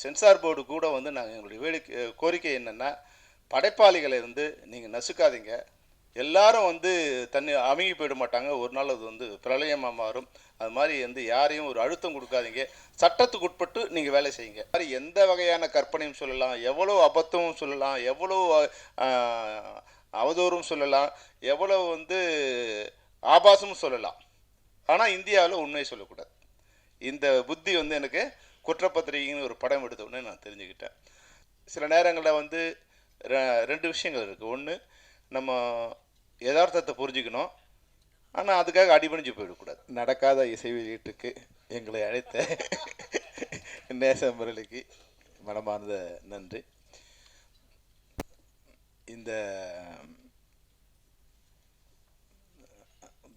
Censor board கூட வந்து நாங்கள் எங்களுடைய வேடிக்கை கோரிக்கை என்னென்னா படைப்பாளிகளை வந்து நீங்கள் நசுக்காதீங்க. எல்லாரும் வந்து தண்ணி அமைங்கி போயிட மாட்டாங்க. ஒரு நாள் அது வந்து பிரளயமாக மாறும். அது மாதிரி வந்து யாரையும் ஒரு அழுத்தம் கொடுக்காதீங்க. சட்டத்துக்கு உட்பட்டு நீங்கள் வேலை செய்யுங்க. மாதிரி எந்த வகையான கற்பனையும் சொல்லலாம். எவ்வளோ அபத்தமும் சொல்லலாம். எவ்வளோ அவதூறும் சொல்லலாம். எவ்வளோ வந்து ஆபாசமும் சொல்லலாம். ஆனால் இந்தியாவில் உண்மையை சொல்லக்கூடாது. இந்த புத்தி வந்து எனக்கு குற்றப்பத்திரிகைன்னு ஒரு படம் எடுத்தோடனே நான் தெரிஞ்சுக்கிட்டேன். சில நேரங்களில் வந்து ரெ- ரெண்டு விஷயங்கள் இருக்குது ஒன்று நம்ம யதார்த்தத்தை புரிஞ்சுக்கணும். ஆனால் அதுக்காக அடிபணிஞ்சு போயிடக்கூடாது. நடக்காத இசை வெளியீட்டுக்கு எங்களை அழைத்த நேச முரளிக்கு மனமார்ந்த நன்றி. இந்த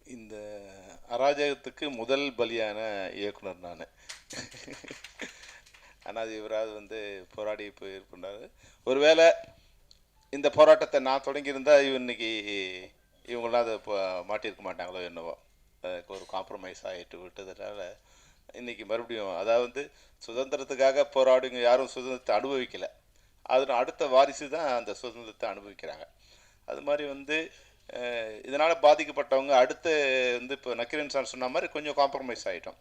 இந்த அராஜகத்துக்கு முதல் பலியான இயக்குனர் நான். ஆனால் இவராது வந்து போராடி போயிருக்கின்றார் ஒருவேளை இந்த போராட்டத்தை நான் தொடங்கியிருந்தால் இவ இன்னைக்கு இவங்களாம் அதை இப்போ மாட்டியிருக்க மாட்டாங்களோ என்னவோ. அதுக்கு ஒரு காம்ப்ரமைஸ் ஆகிட்டு விட்டதுனால இன்றைக்கி மறுபடியும் அதாவது சுதந்திரத்துக்காக போராடுங்க யாரும் சுதந்திரத்தை அனுபவிக்கலை. அதில் அடுத்த வாரிசு தான் அந்த சுதந்திரத்தை அனுபவிக்கிறாங்க. அது மாதிரி வந்து இதனால் பாதிக்கப்பட்டவங்க அடுத்து வந்து இப்போ நக்கீரன் சார் சொன்ன மாதிரி கொஞ்சம் காம்ப்ரமைஸ் ஆகிட்டோம்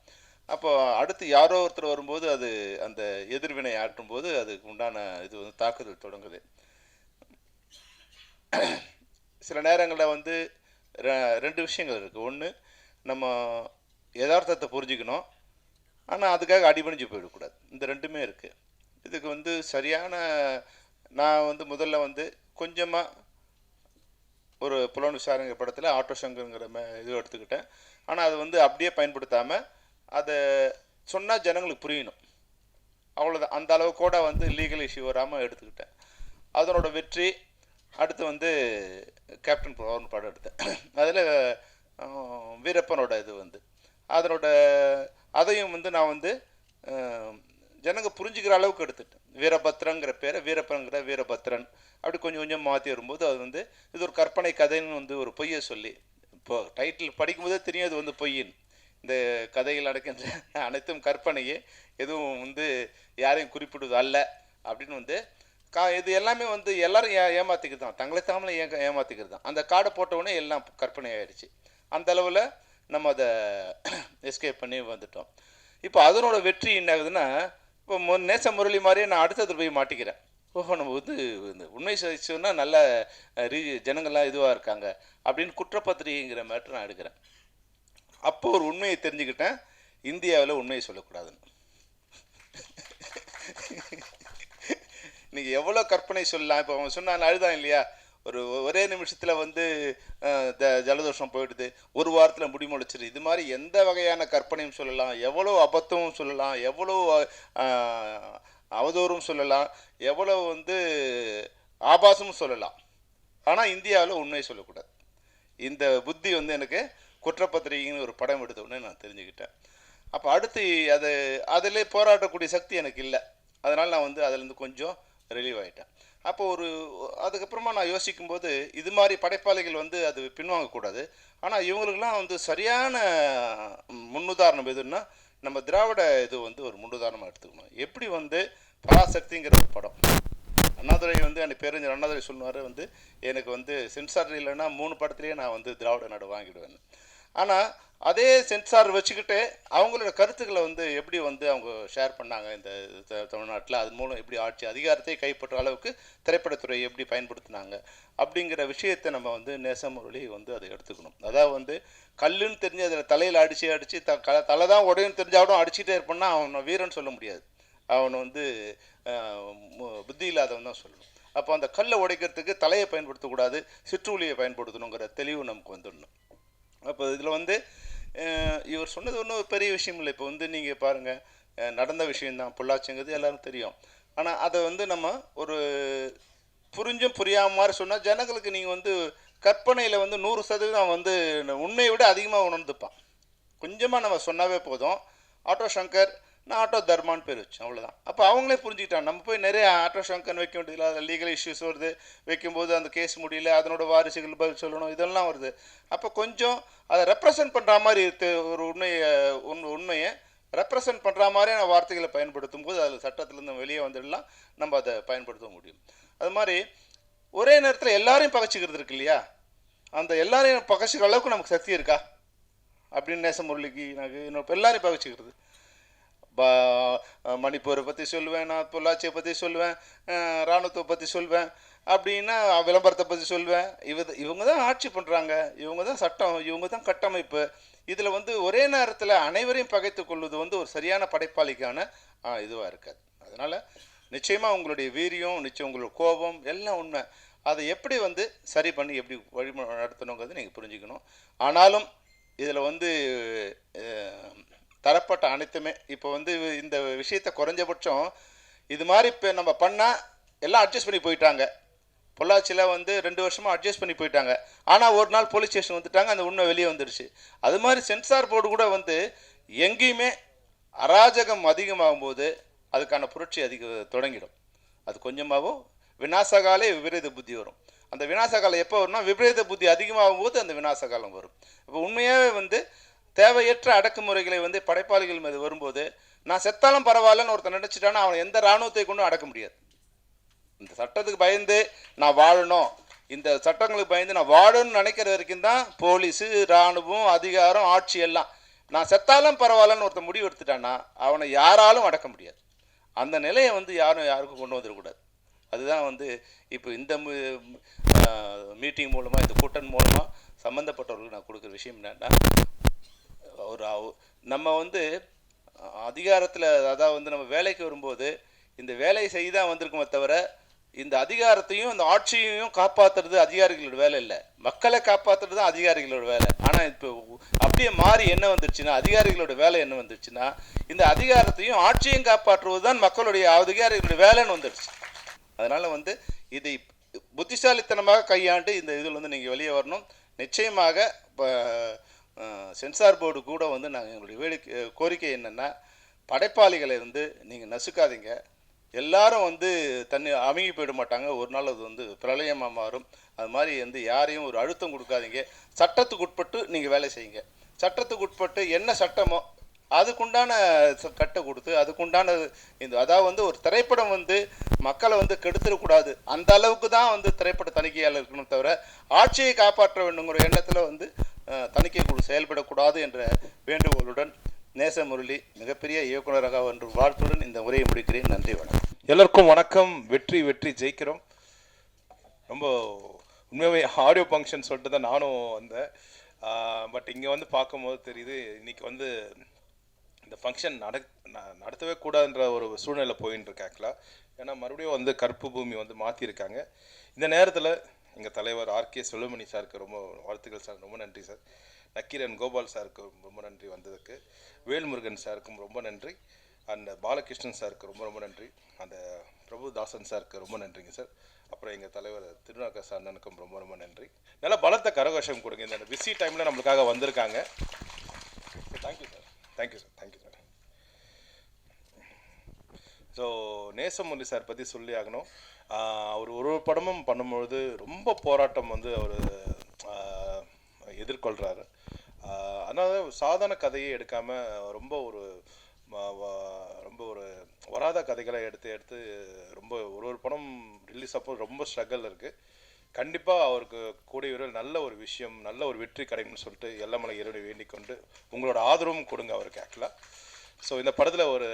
அப்போ அடுத்து யாரோ ஒருத்தர் வரும்போது அது அந்த எதிர்வினை ஆற்றும் போது அதுக்கு உண்டான இது வந்து தாக்குதல் தொடங்குது. சில நேரங்களில் வந்து ரெ- ரெண்டு விஷயங்கள் இருக்குது ஒன்று நம்ம யதார்த்தத்தை புரிஞ்சுக்கணும். ஆனால் அதுக்காக அடிபணிஞ்சு போயிடக்கூடாது. இந்த ரெண்டுமே இருக்குது இதுக்கு வந்து சரியான நான் வந்து முதல்ல வந்து கொஞ்சமாக ஒரு புலன் விசாரணை படத்தில் ஆட்டோ சங்கருங்கிற இது எடுத்துக்கிட்டேன். ஆனால் அது வந்து அப்படியே பயன்படுத்தாமல் அதை சொன்னால் ஜனங்களுக்கு புரியணும். அவ்வளோதான் அந்த அளவு கூட வந்து லீகல் இஷ்யூ வராமல் எடுத்துக்கிட்டேன். அதனோட வெற்றி அடுத்து வந்து கேப்டன் பவர்னு படம் எடுத்தேன். அதில் வீரப்பனோட இது வந்து. அதனோட அதையும் வந்து நான் வந்து ஜனங்க புரிஞ்சுக்கிற அளவுக்கு எடுத்துட்டேன் வீரபத்ரங்கிற பேரை வீரப்பன்கிற வீரபத்ரன். அப்படி கொஞ்சம் கொஞ்சம் மாற்றி வரும்போது அது வந்து இது ஒரு கற்பனை கதைன்னு வந்து ஒரு பொய்யை சொல்லி இப்போ டைட்டில் படிக்கும்போதே தெரியும் அது வந்து பொய்யின். இந்த கதையில் நடக்கின்ற அனைத்தும் கற்பனையே எதுவும் வந்து யாரையும் குறிப்பிடுவது அல்ல அப்படின்னு வந்து கா இது எல்லாமே வந்து எல்லாரும் ஏ ஏமாற்றிக்கிறது தான். தங்களை தாமலை ஏ ஏமாற்றிக்கிறது தான். அந்த கார்டை போட்டவுடனே எல்லாம் கற்பனை ஆயிடுச்சு. அந்த அளவில் நம்ம அதை எஸ்கேப் பண்ணி வந்துட்டோம். இப்போ அதனோட வெற்றி என்ன ஆகுதுன்னா இப்போ நேச முரளி மாதிரியே நான் அடுத்தது போய் மாட்டிக்கிறேன். ஓஹோ நம்ம வந்து இந்த உண்மை சதிச்சோன்னா நல்ல ரீ ஜனங்கள்லாம் இதுவாக இருக்காங்க அப்படின்னு குற்றப்பத்திரிகைங்கிற மேட்ரு நான் எடுக்கிறேன். அப்போ ஒரு உண்மையை தெரிஞ்சுக்கிட்டேன். இந்தியாவில் உண்மையை சொல்லக்கூடாதுன்னு. நீங்கள் எவ்வளோ கற்பனை சொல்லலாம்? இப்போ அவன் சொன்னான் அழுதான் இல்லையா? ஒரு ஒரே நிமிஷத்தில் வந்து த- ஜலதோஷம் போயிடுது. ஒரு வாரத்தில் முடிமுடிச்சிரு இது மாதிரி எந்த வகையான கற்பனையும் சொல்லலாம். எவ்வளோ அபத்தமும் சொல்லலாம். எவ்வளோ அவதூறும் சொல்லலாம். எவ்வளோ வந்து ஆபாசமும் சொல்லலாம். ஆனால் இந்தியாவில் உண்மையை சொல்லக்கூடாது. இந்த புத்தி வந்து எனக்கு குற்றப்பத்திரிகைன்னு ஒரு படம் எடுத்தோடனே நான் தெரிஞ்சுக்கிட்டேன். அப்போ அடுத்து அது அதிலே போராடக்கூடிய சக்தி எனக்கு இல்லை. அதனால் நான் வந்து அதுலேருந்து கொஞ்சம் ரிலீவ் ஆகிட்டேன் அப்போ ஒரு அதுக்கப்புறமா நான் யோசிக்கும்போது இது மாதிரி படைப்பாளிகள் வந்து அது பின்வாங்கக்கூடாது. ஆனால் இவங்களுக்கெல்லாம் வந்து சரியான முன்னுதாரணம் எதுன்னா நம்ம திராவிட இது வந்து ஒரு முன்னுதாரணமாக எடுத்துக்கணும். எப்படி வந்து பராசக்திங்கிற ஒரு படம். அண்ணாதுரை வந்து அந்த பேரஞ்சர் அண்ணாதுரை சொன்னார் வந்து எனக்கு வந்து சென்சார் இல்லைன்னா மூணு படத்துலேயே நான் வந்து திராவிட நாடு வாங்கிடுவேன் ஆனால் அதே சென்சார் வச்சுக்கிட்டு அவங்களோட கருத்துக்களை வந்து எப்படி வந்து அவங்க ஷேர் பண்ணாங்க இந்த த- தமிழ்நாட்டில்? அது மூலம் எப்படி ஆட்சி அதிகாரத்தை கைப்பற்ற அளவுக்கு திரைப்படத்துறை எப்படி பயன்படுத்தினாங்க? அப்படிங்கிற விஷயத்தை நம்ம வந்து நேசமுரளி வந்து அதை எடுத்துக்கணும். அதாவது வந்து கல்லுன்னு தெரிஞ்சு அதில் தலையில் அடித்து அடித்து த க தலை தான் உடையும் தெரிஞ்சாலும் அடிச்சுட்டே இருப்பான்னா அவனை வீரன் சொல்ல முடியாது. அவனை வந்து மு- புத்தி இல்லாதவன் தான் சொல்லணும். அப்போ அந்த கல்லை உடைக்கிறதுக்கு தலையை பயன்படுத்தக்கூடாது சிற்றுளியை பயன்படுத்தணுங்கிற தெளிவு நமக்கு வந்துடணும். அப்போ இதில் வந்து இவர் சொன்னது ஒன்றும் பெரிய விஷயம் இல்லை. இப்போ வந்து நீங்கள் பாருங்கள் நடந்த விஷயம்தான். பொள்ளாச்சிங்கிறது எல்லாரும் தெரியும். ஆனால் அதை வந்து நம்ம ஒரு புரிஞ்சும் புரியாம மாதிரி சொன்னால் ஜனங்களுக்கு நீங்கள் வந்து கற்பனையில் வந்து நூறு சதவீதம் வந்து உண்மையை விட அதிகமாக உணர்ந்துப்பான். கொஞ்சமாக நம்ம சொன்னாவே போதும். ஆட்டோ சங்கர் நான் ஆட்டோ தர்மான்னு பேர் வச்சேன் அவ்வளோதான் அப்போ அவங்களே புரிஞ்சுக்கிட்டாங்க. நம்ம போய் நிறைய ஆட்டோ ஷங்கன் வைக்க வேண்டியதில்லை அதில் லீகல் இஷ்யூஸ் வருது. வைக்கும்போது அந்த கேஸ் முடியல அதனோட வாரிசுகள் பதில் சொல்லணும் இதெல்லாம் வருது. அப்போ கொஞ்சம் அதை ரெப்ரசன்ட் பண்ணுற மாதிரி ஒரு உண்மையை உண் உண்மையை ரெப்ரசன்ட் பண்ணுற மாதிரியான வார்த்தைகளை பயன்படுத்தும் போது அதில் சட்டத்திலேருந்து வெளியே வந்துடலாம். நம்ம அதை பயன்படுத்த முடியும். அது மாதிரி ஒரே நேரத்தில் எல்லாரையும் பகச்சிக்கிறது இருக்கு இல்லையா? அந்த எல்லாரையும் பகச்சிக்கிற அளவுக்கு நமக்கு சக்தி இருக்கா? அப்படின்னு நேசமுரளிக்கு எனக்கு இன்னொரு எல்லாரையும் பகச்சிக்கிறது. மணிப்பூரை பற்றி சொல்லுவேன் நான் பொள்ளாச்சியை பற்றி சொல்லுவேன் இராணுவத்தை பற்றி சொல்வேன் அப்படின்னா விளம்பரத்தை பற்றி சொல்வேன் இவ இவங்க தான் ஆட்சி பண்ணுறாங்க இவங்க தான் சட்டம் இவங்க தான் கட்டமைப்பு. இதில் வந்து ஒரே நேரத்தில் அனைவரையும் பகைத்து கொள்வது வந்து ஒரு சரியான படைப்பாளிக்கான இதுவாக இருக்காது. அதனால் நிச்சயமாக உங்களுடைய வீரியம் நிச்சயம் உங்களோட கோபம் எல்லாம் உண்மை. அதை எப்படி வந்து சரி பண்ணி எப்படி வழி நடத்தணுங்கிறது நீங்கள் புரிஞ்சுக்கணும். ஆனாலும் இதில் வந்து தரப்பட்ட அனைத்துமே. இப்போ வந்து இந்த விஷயத்தை குறைஞ்சபட்சம் இது மாதிரி இப்போ நம்ம பண்ணால் எல்லாம் அட்ஜஸ்ட் பண்ணி போயிட்டாங்க. பொள்ளாச்சியில் வந்து ரெண்டு வருஷமாக அட்ஜஸ்ட் பண்ணி போயிட்டாங்க. ஆனால் ஒரு நாள் போலீஸ் ஸ்டேஷன் வந்துட்டாங்க அந்த உண்மை வெளியே வந்துடுச்சு அது மாதிரி சென்சார் போர்டு கூட வந்து எங்கேயுமே அராஜகம் அதிகமாகும் போது அதுக்கான புரட்சி அதிக தொடங்கிடும். அது கொஞ்சமாகவும் விநாசகாலே விபரீத புத்தி வரும். அந்த வினாசகாலம் எப்போ வரும்னா விபரீத புத்தி அதிகமாகும் போது அந்த விநாசகாலம் வரும். இப்போ உண்மையாகவே வந்து தேவையற்ற அடக்குமுறைகளை வந்து படைப்பாளிகள் மீது வரும்போது நான் செத்தாலும் பரவாயில்லன்னு ஒருத்தன் நினச்சிட்டானா அவன் எந்த இராணுவத்தை கொண்டும் அடக்க முடியாது. இந்த சட்டத்துக்கு பயந்து நான் வாழணும். இந்த சட்டங்களுக்கு பயந்து நான் வாழணும்னு நினைக்கிற வரைக்கும் தான் போலீஸு இராணுவம் அதிகாரம் ஆட்சி எல்லாம். நான் செத்தாலும் பரவாயில்லன்னு ஒருத்தன் முடிவு எடுத்துட்டான்னா அவனை யாராலும் அடக்க முடியாது. அந்த நிலையை வந்து யாரும் யாருக்கும் கொண்டு வந்துடக்கூடாது. அதுதான் வந்து இப்போ இந்த மீட்டிங் மூலமாக இந்த கூட்டம் மூலமாக சம்மந்தப்பட்டவர்களுக்கு நான் கொடுக்குற விஷயம் என்னென்னா ஒரு அவ- நம்ம வந்து அதிகாரத்தில் அதாவது வந்து நம்ம வேலைக்கு வரும்போது இந்த வேலையை செய்ய தான் தவிர இந்த அதிகாரத்தையும் இந்த ஆட்சியையும் காப்பாற்றுறது அதிகாரிகளோட வேலை இல்லை. மக்களை காப்பாற்றுறது தான் அதிகாரிகளோட வேலை. ஆனால் இப்போ அப்படியே மாறி என்ன வந்துருச்சுன்னா அதிகாரிகளோட வேலை என்ன வந்துருச்சுன்னா இந்த அதிகாரத்தையும் ஆட்சியையும் காப்பாற்றுவது தான் மக்களுடைய அதிகாரிகளோட வேலைன்னு வந்துடுச்சு அதனால் வந்து இதை புத்திசாலித்தனமாக கையாண்டு இந்த இதில் வந்து நீங்கள் வெளியே வரணும். நிச்சயமாக இப்போ சென்சார் போர்டு கூட வந்து நாங்கள் எங்களுடைய வேடிக்கை கோரிக்கை என்னென்னா படைப்பாளிகளை வந்து நீங்கள் நசுக்காதீங்க. எல்லாரும் வந்து தண்ணி அமுங்கி போயிட மாட்டாங்க. ஒரு நாள் அது வந்து பிரளயமாக மாறும். அது மாதிரி வந்து யாரையும் ஒரு அழுத்தம் கொடுக்காதீங்க. சட்டத்துக்கு உட்பட்டு நீங்கள் வேலை செய்யுங்க. சட்டத்துக்கு உட்பட்டு என்ன சட்டமோ அதுக்குண்டான கட்டை கொடுத்து அதுக்குண்டான இந்த அதாவது வந்து ஒரு திரைப்படம் வந்து மக்களை வந்து கெடுத்துடக்கூடாது அந்த அளவுக்கு தான் வந்து திரைப்பட தணிக்கையாளர் இருக்கணும் தவிர ஆட்சியை காப்பாற்ற வேண்டுங்கிற எண்ணத்தில் வந்து கூடாது என்ற வேண்டுகோளுடன் நேச முரளி மிகப்பெரிய இயக்குனராக ஒன்று வாழ்த்துடன் இந்த உரையை முடிக்கிறேன். நன்றி வணக்கம். எல்லோருக்கும் வணக்கம். வெற்றி வெற்றி ஜெயிக்கிறோம். ரொம்ப உண்மையாகவே ஆடியோ ஃபங்க்ஷன் சொல்லிட்டு தான் நானும் வந்தேன். பட் இங்கே வந்து பார்க்கும்போது தெரியுது இன்னைக்கு வந்து இந்த ஃபங்க்ஷன் நட நடத்தவே கூடாதுன்ற ஒரு சூழ்நிலை போயின்னு இருக்கு ஆக்சுவலாக ஏன்னா மறுபடியும் வந்து கருப்பு பூமி வந்து மாற்றிருக்காங்க இந்த நேரத்தில் எங்கள் தலைவர் ஆர்கே செல்வமணி சாருக்கு ரொம்ப வாழ்த்துக்கள் சார். ரொம்ப நன்றி சார். நக்கீரன் கோபால் சாருக்கு ரொம்ப நன்றி வந்ததுக்கு வேல்முருகன் சாருக்கும் ரொம்ப நன்றி அண்ட் பாலகிருஷ்ணன் சாருக்கு ரொம்ப ரொம்ப நன்றி அந்த பிரபுதாசன் சாருக்கு ரொம்ப நன்றிங்க சார். அப்புறம் எங்கள் தலைவர் திருநாக்க சார் அண்ணனுக்கும் ரொம்ப ரொம்ப நன்றி. நல்லா பலத்த கரகோஷம் கொடுங்க இந்த பிஸி டைமில் நம்மளுக்காக வந்திருக்காங்க. Thank you sir thank you sir thank you sir so Nesamurali sir பற்றி சொல்லி ஆகணும். அவர் ஒரு ஒரு படமும் பண்ணும்பொழுது ரொம்ப போராட்டம் வந்து அவர் எதிர்கொள்கிறாரு அதனால சாதாரண கதையை எடுக்காமல் ரொம்ப ஒரு ரொம்ப ஒரு வராத கதைகளை எடுத்து எடுத்து ரொம்ப ஒரு ஒரு படம் ரிலீஸ் அப்போ ரொம்ப ஸ்ட்ரகிள் இருக்குது கண்டிப்பாக அவருக்கு கூடிய விரைவில் நல்ல ஒரு விஷயம் நல்ல ஒரு வெற்றி கிடைக்கும்னு சொல்லிட்டு எல்லமலை இறைவனை வேண்டிக் கொண்டு உங்களோட ஆதரவும் கொடுங்க அவருக்கு ஆக்சுவலாக ஸோ இந்த படத்தில் ஒரு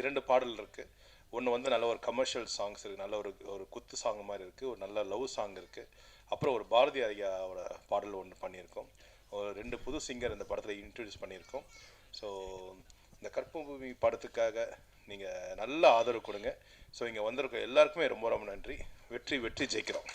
இரண்டு பாடல் இருக்குது ஒன்று வந்து நல்ல ஒரு கமர்ஷியல் சாங்ஸ் இருக்குது நல்ல ஒரு ஒரு குத்து சாங் மாதிரி இருக்குது ஒரு நல்ல லவ் சாங் இருக்குது அப்புறம் ஒரு பாரதி ஐயாவோட பாடல் ஒன்று பண்ணியிருக்கோம். ஒரு ரெண்டு புது சிங்கர் இந்த படத்தில் இன்ட்ரடியூஸ் பண்ணியிருக்கோம். ஸோ இந்த கற்பூமி படத்துக்காக நீங்கள் நல்ல ஆதரவு கொடுங்க. ஸோ இங்கே வந்திருக்க எல்லாருக்குமே ரொம்ப ரொம்ப நன்றி. வெற்றி வெற்றி ஜெயிக்கிறோம்.